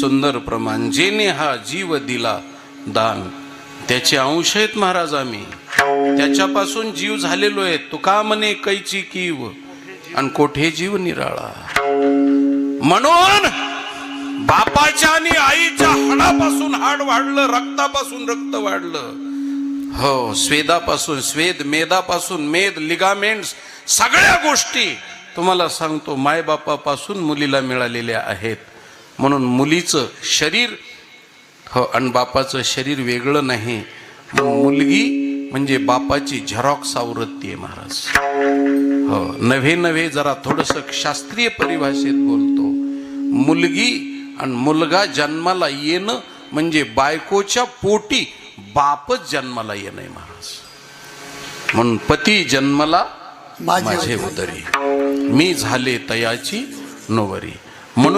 सुंदर प्रमाण. जेने हा जीव दिला दान. त्याचे अंश आहेत महाराज आम्ही. त्याच्यापासून जीव झालेलो आहे. तुका म्हणे कैची कीव. आणि कोठे जीव निराळा. म्हणून बापाच्या आणि आईच्या हाडापासून हाड वाढलं रक्तापासून रक्त वाढलं. हो स्वेदापासून स्वेद मेदापासून मेद लिगामेंट्स सगळ्या गोष्टी तुम्हाला सांगतो मायबापापासून मुलीला मिळालेल्या आहेत. म्हणून मुलीचं शरीर हो आणि बापाचं शरीर वेगळं नाही. मुलगी म्हणजे बापाची झेरॉक्स आवृत्ती आहे महाराज. हो नव्हे नव्हे जरा थोडस शास्त्रीय परिभाषेत बोलतो. मुलगी आणि मुलगा जन्माला येणं म्हणजे बायकोच्या पोटी बापच जन्माला येणं आहे महाराज. म्हणून पती जन्मला माझे माझे उदरी. मी झाले तयाची नोवरी. म्हणून